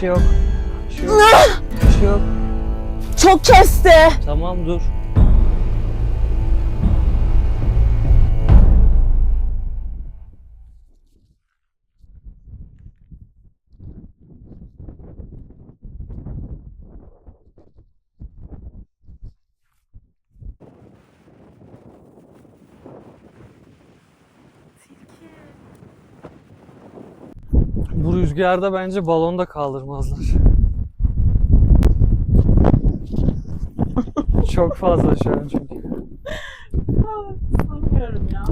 Şey yok. Bir şey yok. Bir şey yok. Çok kesti. Tamam dur. Rüzgarda bence balon da kaldırmazlar. Çok fazla şu an çünkü. Sanmıyorum ya.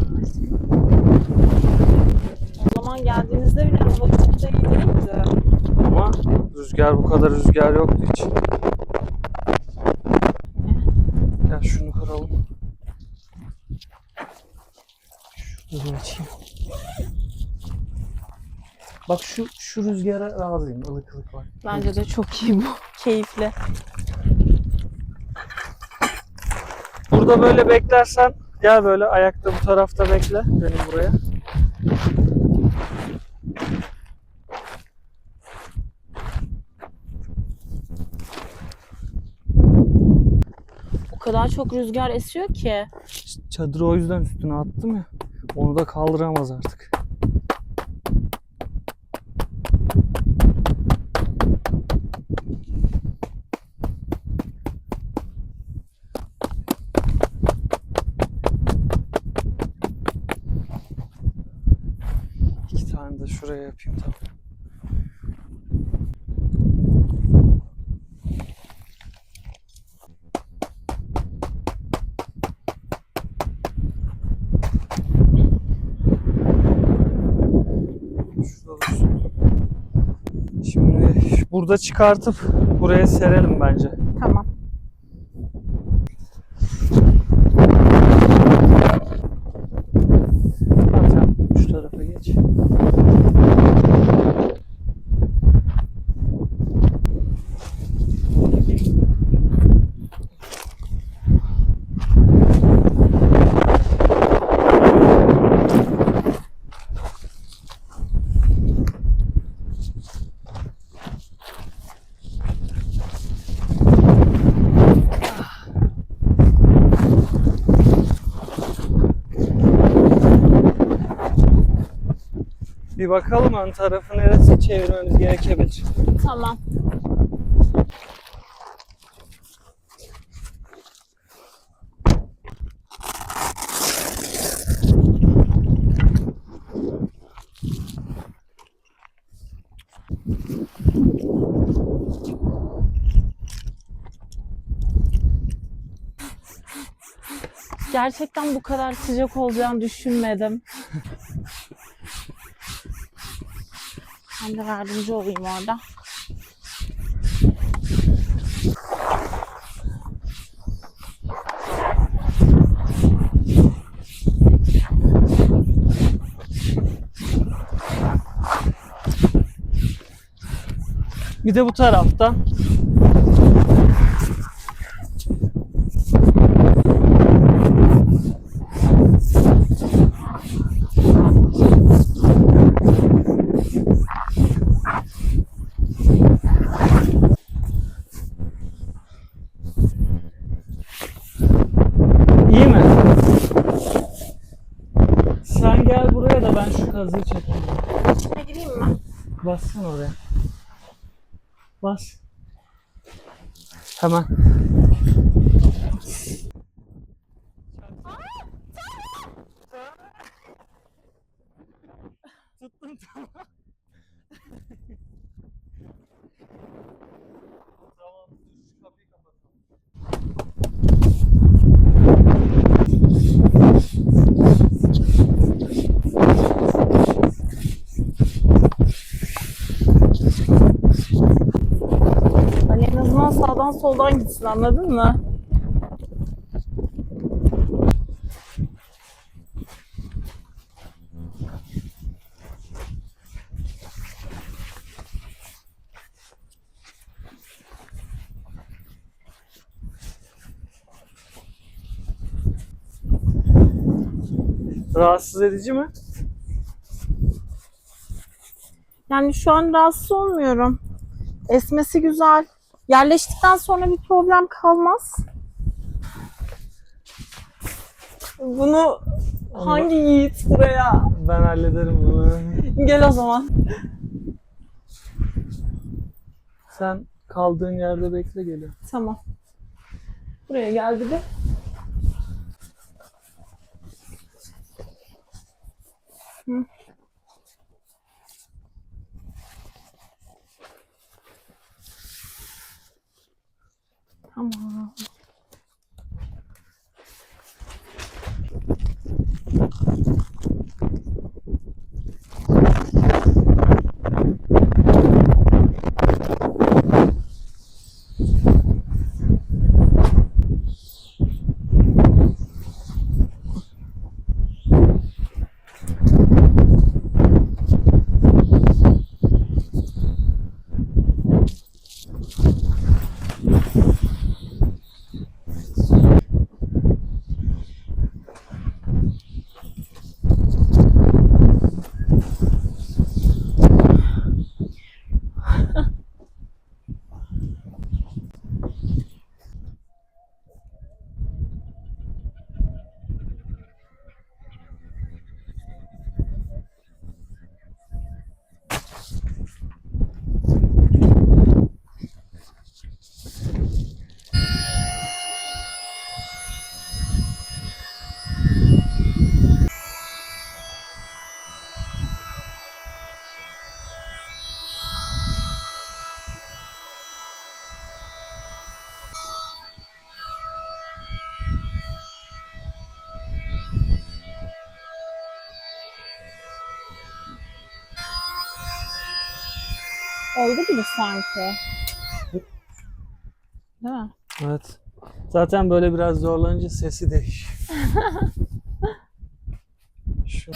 O zaman geldiğinizde bile hava çok da iyi değildi. Ama rüzgar bu kadar rüzgar yoktu hiç. Ya şunu kıralım. Şurada açayım. Bak şu şu rüzgara razıyım. ılık ılık var. Bence de çok iyi bu. Keyifli. Burada böyle beklersen gel böyle ayakta bu tarafta bekle benim buraya. O kadar çok rüzgar esiyor ki. Çadırı o yüzden üstüne attım ya. Onu da kaldıramaz artık. Şuraya yapayım tamam. Şimdi burada çıkartıp buraya serelim bence. Tamam sen şu tarafa geç. Bir bakalım ön tarafı neresi çevirmemiz gerekebilir. Tamam. Gerçekten bu kadar sıcak olacağını düşünmedim. Ben de yardımcı olayım orada. Bir de bu taraftan. más. Jamás. Soldan gitsin anladın mı? Rahatsız edici mi? Yani şu an rahatsız olmuyorum. Esmesi güzel. Yerleştikten sonra bir problem kalmaz. Bunu hangi yiğit buraya? Ben hallederim bunu. Gel o zaman. Sen kaldığın yerde bekle gelin. Tamam. Buraya gel bir de. Hı. Tamam. Oldu gibi sanki. Değil mi? Evet. Zaten böyle biraz zorlanınca sesi değiş. Şu.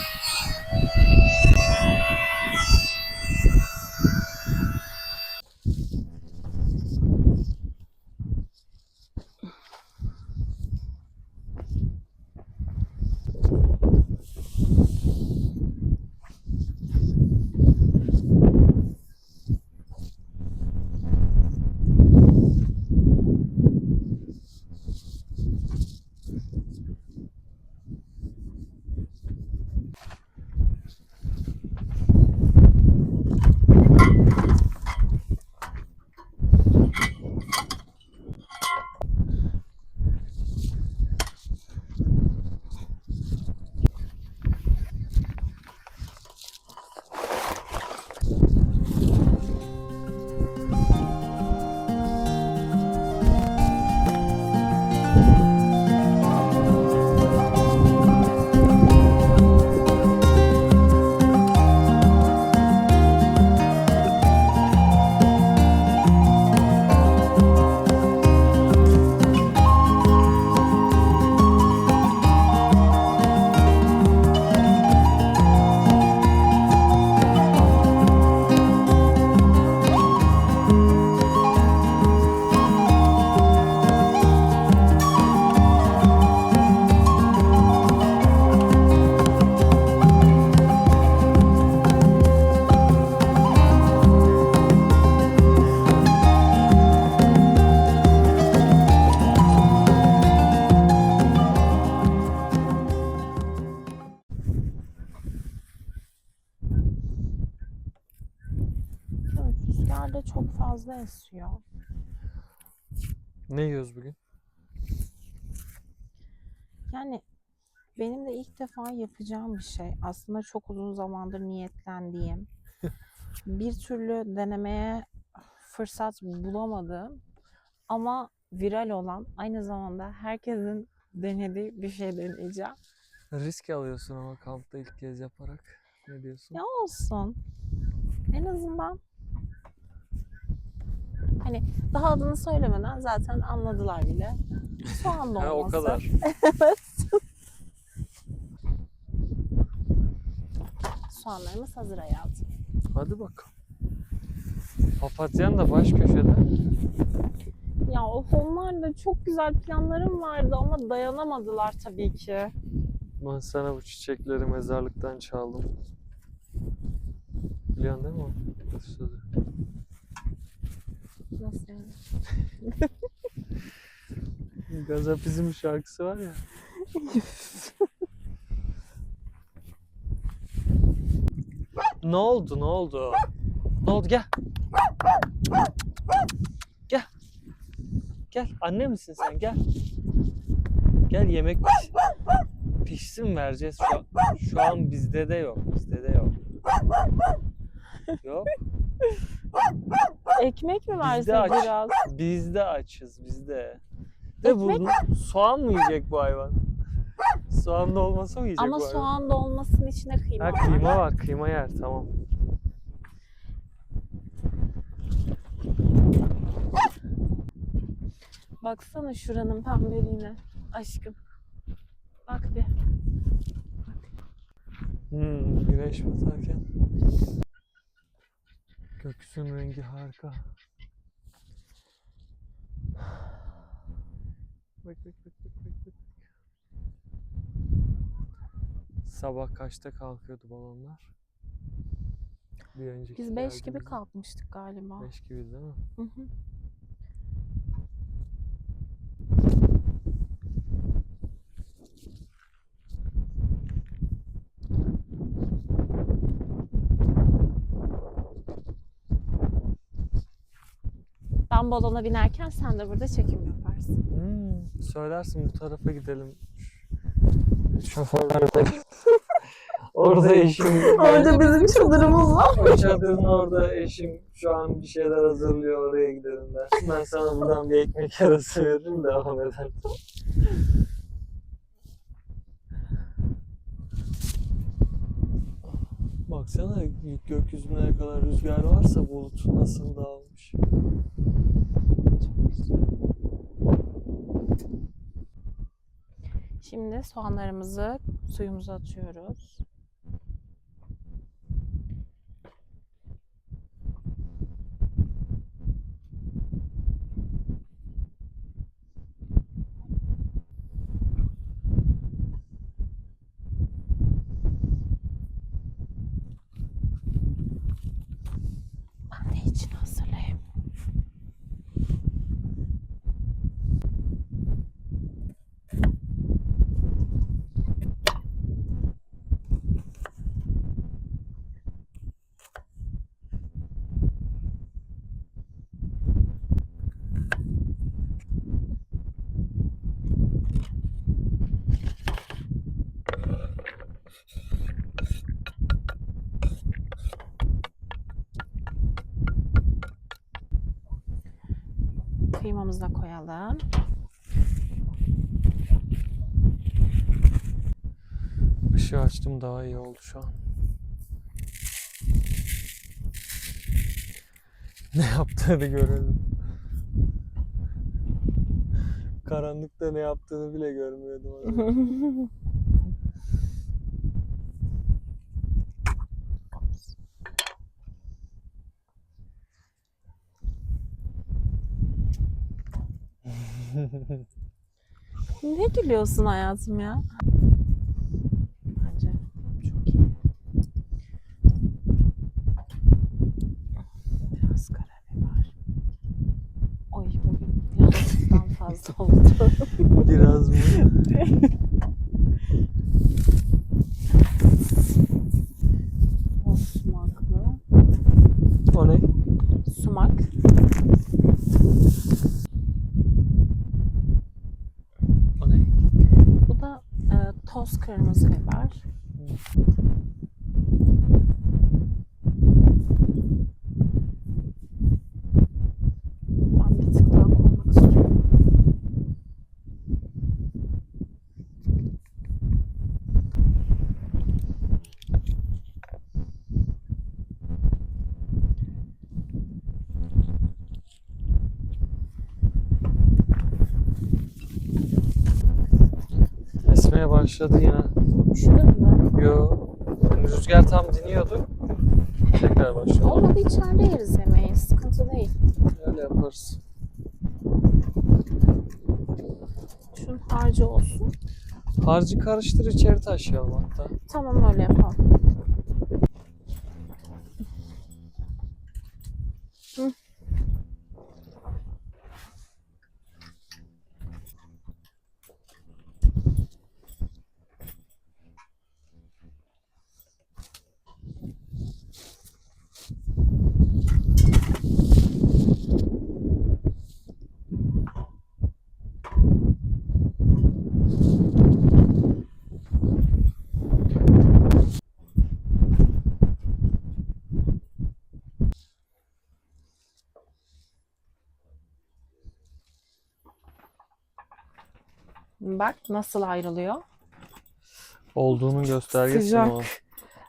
Evet, rüzgar da çok fazla esiyor. Ne yiyoruz bugün? Yani benim de ilk defa yapacağım bir şey. Aslında çok uzun zamandır niyetlendiğim. bir türlü denemeye fırsat bulamadım. Ama viral olan aynı zamanda herkesin denediği bir şey deneyeceğim. Risk alıyorsun ama kampta ilk kez yaparak. Ne diyorsun? Ya olsun. En azından hani daha adını söylemeden zaten anladılar bile. Soğan dolması. Ha, o kadar. evet. Soğanlarımız hazır hayatım. Hadi bakalım. Papatyan da baş köşede. Ya of onlar da çok güzel planlarım vardı ama dayanamadılar tabii ki. Ben sana bu çiçekleri mezarlıktan çaldım. Biliyorsun değil mi o sözü? Nasıl yani? Gazapizm şarkısı var ya. ne oldu ne oldu? Ne oldu gel. Gel. Gel anne misin sen gel. Gel yemek piş. Pişsin vereceğiz şu an. Şu an bizde de yok. Bizde de yok. Yok. Ekmek mi versek aç. biraz? Biz de açız bizde. De Ekmek- bu soğan mı yiyecek bu hayvan? Soğanlı olmasa mı yiyecek Ama bu hayvan? soğan dolmasının içine kıyma Ha var. kıyma var, kıyma yer tamam. Baksana şuranın pembeliğine. Aşkım. Bak bir. Hmm, güneş batarken. Gökyüzünün rengi harika. Bak bak bak bak bak bak. Sabah kaçta kalkıyordu balonlar? Bir önceki Biz 5 gibi geldiğimizde. kalkmıştık galiba. 5 gibi değil mi? Hı hı. Ben balona binerken sen de burada çekim yaparsın. Hmm, söylersin bu tarafa gidelim. Şoförler de. orada eşim. bizim çadırımız var. O çadırın orada eşim şu an bir şeyler hazırlıyor oraya gidelim dersin. Ben sana buradan bir ekmek arası veririm devam edersin. Baksana gökyüzünde ne kadar rüzgar varsa bulut nasıl dağılmış. Şimdi soğanlarımızı suyumuza atıyoruz. Ben de için hazırlayayım. Da koyalım. Işığı açtım daha iyi oldu şu an. Ne yaptığını görelim. Karanlıkta ne yaptığını bile görmüyordum. ne gülüyorsun hayatım ya? Bence çok iyi. Biraz karabiber. Oy bugün birazdan fazla oldu. Biraz mı? O sumaklı. O ne? Sumak. O ne? Bu da e, toz kırmızı biber. Ben bir tık daha koymak istiyorum. Esmeye başladı yine. Üşüdün mü? Yo. Rüzgar tam diniyordu. Tekrar başladı. Olmadı içeride yeriz yemeği. Sıkıntı değil. Öyle yaparız. Şunun harcı olsun. Harcı karıştır içeri taşıyalım hatta. Tamam öyle yapalım. Bak nasıl ayrılıyor. Olduğunun göstergesi Sıcak. mi o?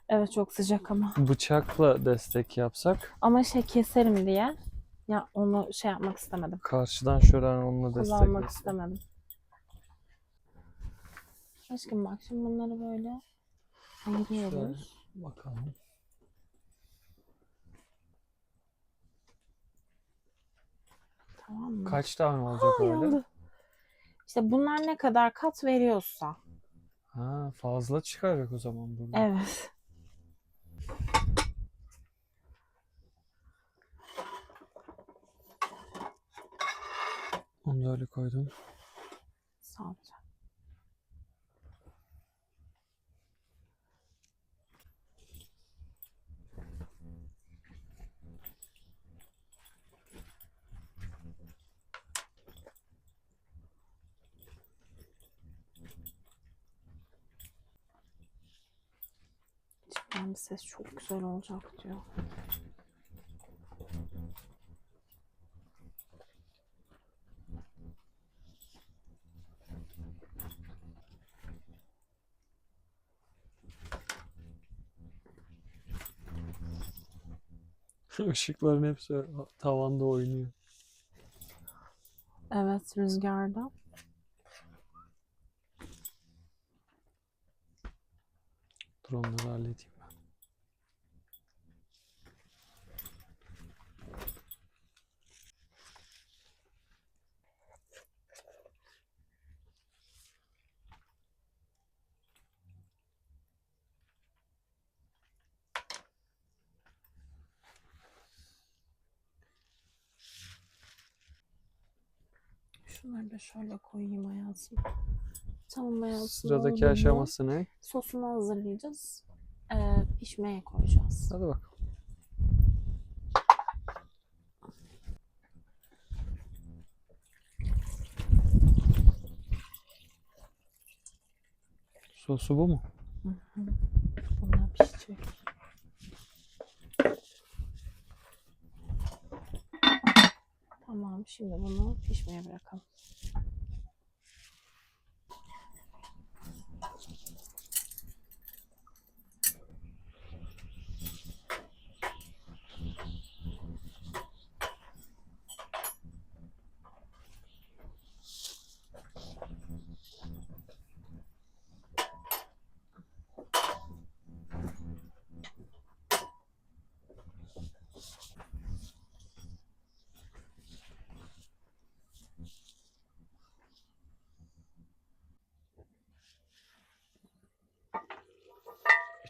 Evet çok sıcak ama. Bıçakla destek yapsak Ama şey keserim diye. Ya onu şey yapmak istemedim. karşıdan şöyle onunla Kullanmak destek istemedim. Aşkım bak şimdi bunları böyle ayırıyoruz. Bakalım. Tamam mı? Kaç tane olacak öyle? Yandı. İşte bunlar ne kadar kat veriyorsa. Ha, fazla çıkaracak o zaman bunu. Evet. Onu da öyle koydum. Sağ ol canım. Cidden bir ses çok güzel olacak diyor. Işıkların hepsi tavanda oynuyor. Evet rüzgarda. Dur onları halledeyim ben. Şunları da şöyle koyayım hayatım. Tamam hayatım. Sıradaki aşaması ne? Sosunu hazırlayacağız. Ee, pişmeye koyacağız. Hadi bak. Sosu bu mu? Bunlar pişecek. Tamam şimdi bunu pişmeye bırakalım.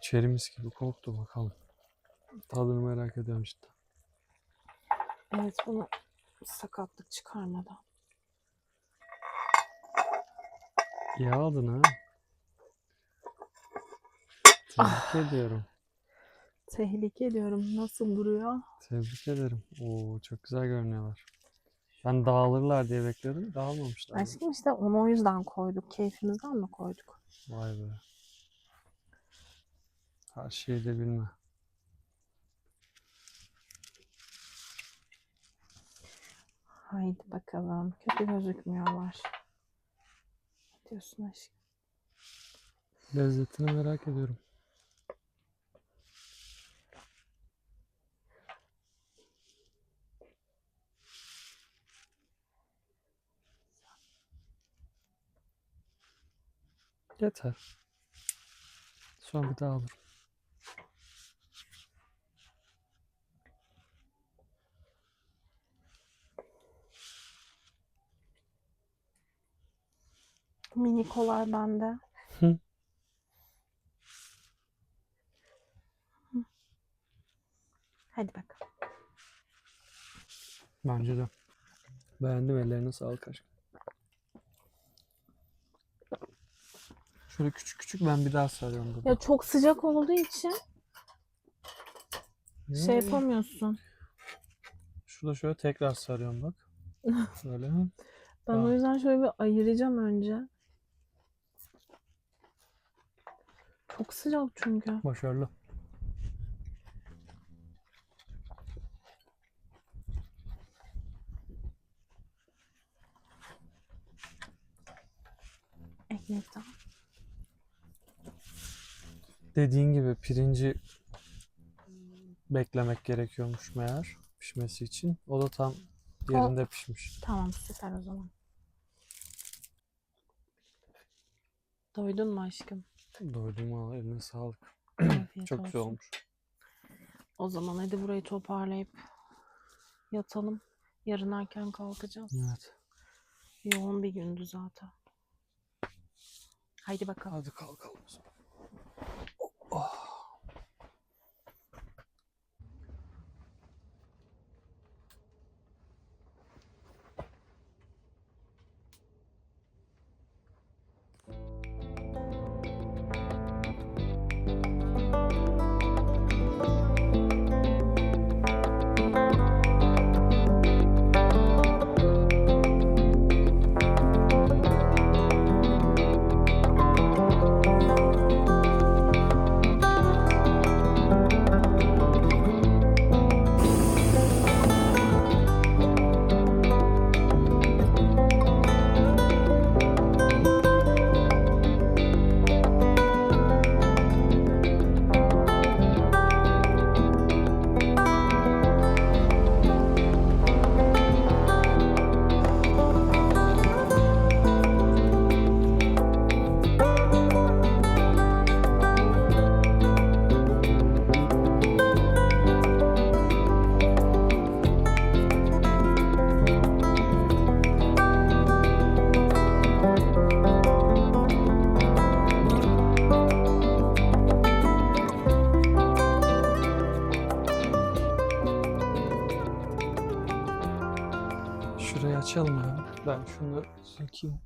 İçerimiz gibi koktu bakalım. Tadını merak ediyorum cidden. Evet bunu sakatlık çıkarmadan. İyi aldın ha. Tebrik ediyorum. Tehlike ediyorum. Nasıl duruyor? Tebrik ederim. Oo çok güzel görünüyorlar. Ben dağılırlar diye bekliyordum. Dağılmamışlar. Aşkım işte onu o yüzden koyduk. Keyfimizden mi koyduk? Vay be. Her şeyi de bilme. Haydi bakalım. Kötü gözükmüyorlar. Ne diyorsun aşkım? Lezzetini merak ediyorum. Yeter. Sonra bir daha alırım. Minikolar bende. Hı. Hı. Hadi bakalım. Bence de. Beğendim ellerine sağlık aşkım. Şöyle küçük küçük ben bir daha sarıyorum burada. Ya çok sıcak olduğu için şey Hmm. yapamıyorsun. Şurada şöyle tekrar sarıyorum bak. Böyle. Ben o Aa. yüzden şöyle bir ayıracağım önce. Çok sıcak çünkü. Başarılı. Neden? Dediğin gibi pirinci beklemek gerekiyormuş meğer pişmesi için. O da tam yerinde pişmiş. Tamam süper o zaman. Doydun mu aşkım? Doydum valla eline sağlık. Afiyet Çok güzel olsun. olmuş. O zaman hadi burayı toparlayıp yatalım. Yarın erken kalkacağız. Evet. Yoğun bir gündü zaten. Haydi bakalım. Hadi kalkalım o zaman. Oh. Şunu sökeyim.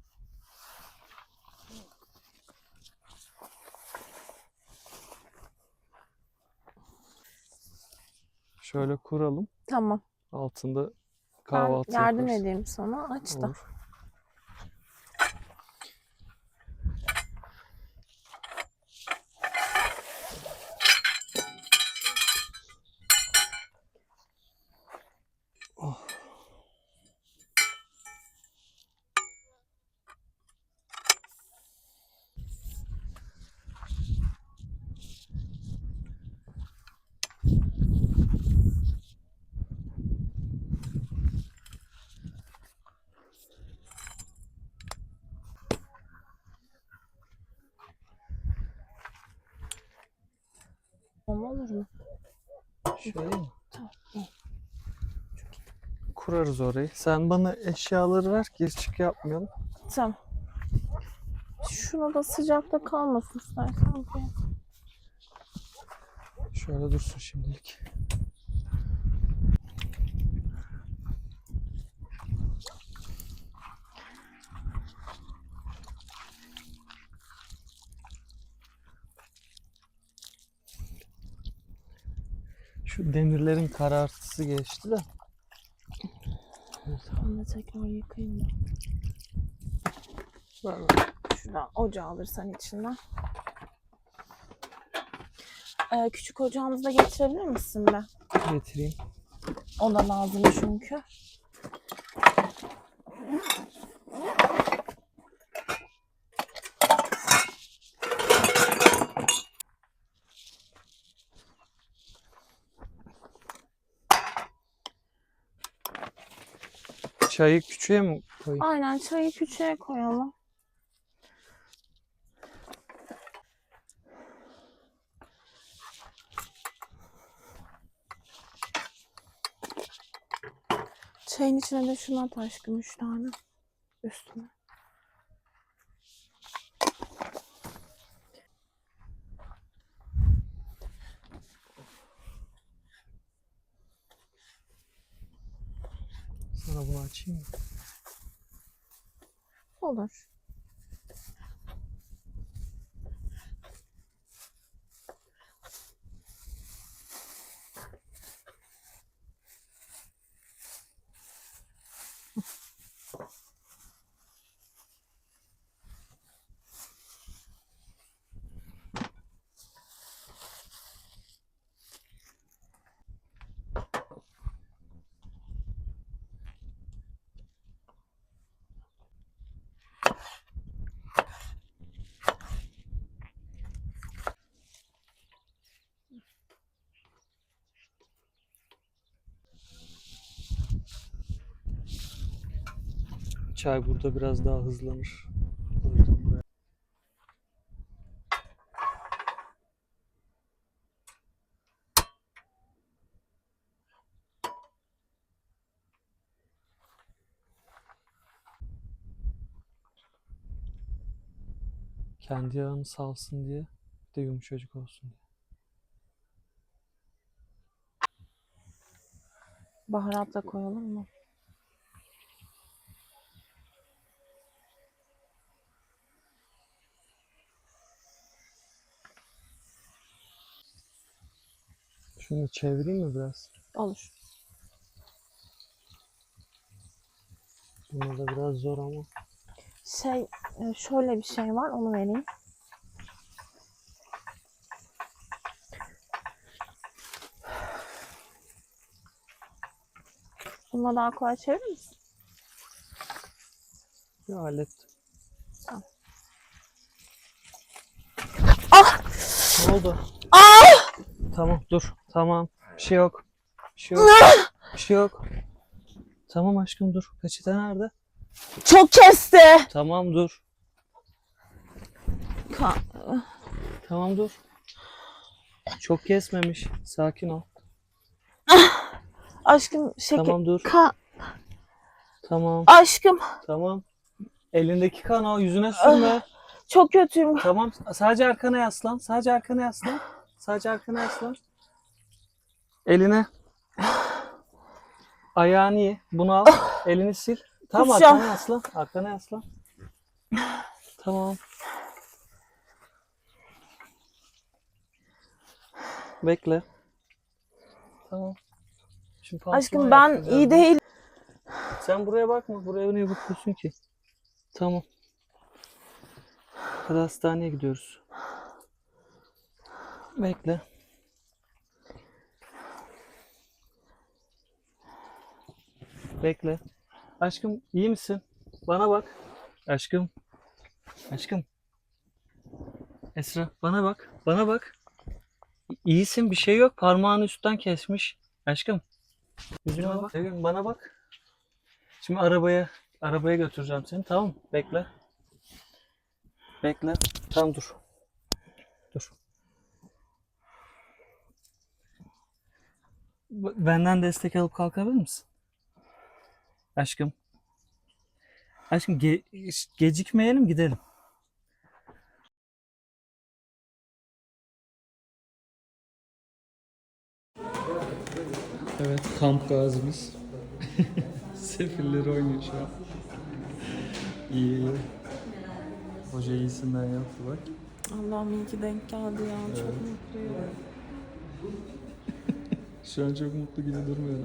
Şöyle kuralım. Tamam. Altında Ben kahvaltı yardım yaparız. edeyim sana. Aç da. Olur. Oh. Tamam olur mu? Şöyle mi? Tamam. iyi. Kurarız orayı. Sen bana eşyaları ver. Gir çık yapmayalım. Tamam. Şunu da sıcakta kalmasın istersen. Şöyle dursun şimdilik. Şu demirlerin karartısı geçti de. Ben de tekrar yıkayayım da. Ver. Şuradan ocağı alırsan içinden. Ee, küçük ocağımızı da getirebilir misin be? Getireyim. O da lazım çünkü. Çayı küçüğe mi koyayım? Aynen çayı küçüğe koyalım. Çayın içine de şunu at aşkım üç tane. Üstüne. Sana bunu açayım? Olur. Çay burada biraz daha hızlanır. Kendi yağını salsın diye bir de yumuşacık olsun diye. Baharat da koyalım mı? Şunu çevireyim mi biraz? Olur. Buna da biraz zor ama. Şey e, şöyle bir şey var onu vereyim. Bununla daha kolay çevirir misin? Ya hallettim. Tamam. Ah! Ne oldu? Ah! Tamam dur. Tamam. Bir şey yok. Bir şey yok. Bir şey yok. Tamam aşkım dur. Peçete nerede? Çok kesti. Tamam dur. Ka- Tamam dur. Çok kesmemiş. Sakin ol. aşkım şeker. Tamam dur. Ka- Tamam. aşkım Tamam. Elindeki kan o. Yüzüne sürme. çok kötüyüm. Tamam. Sadece arkana yaslan. Sadece arkana yaslan. Sadece arkana yaslan. Eline. Ayağını ye. Bunu al. Elini sil. Tamam Kusacağım. arkana yaslan. Arkana yaslan. Tamam. Bekle. Tamam. Şimdi Aşkım ben yapacağım. iyi değil. Sen buraya bakma. Buraya niye bakıyorsun ki? Tamam. Hadi hastaneye gidiyoruz. Bekle. Bekle. Aşkım iyi misin? Bana bak. Aşkım. Aşkım. Esra bana bak. Bana bak. İyisin bir şey yok. Parmağını üstten kesmiş. Aşkım. Yüzüme bak. Begüm, Bana bak. Şimdi arabaya arabaya götüreceğim seni. Tamam? Bekle. Bekle. Tamam dur. Dur. Benden destek alıp kalkabilir misin? Aşkım. Aşkım ge- gecikmeyelim gidelim. Evet kamp gazimiz. Sefilleri oynuyor şu an. İyi iyi. Hoca iyisinden yaptı bak. Allah'ım iyi ki denk geldi ya. Çok mutluyum. Şu an çok mutlu gibi durmuyor.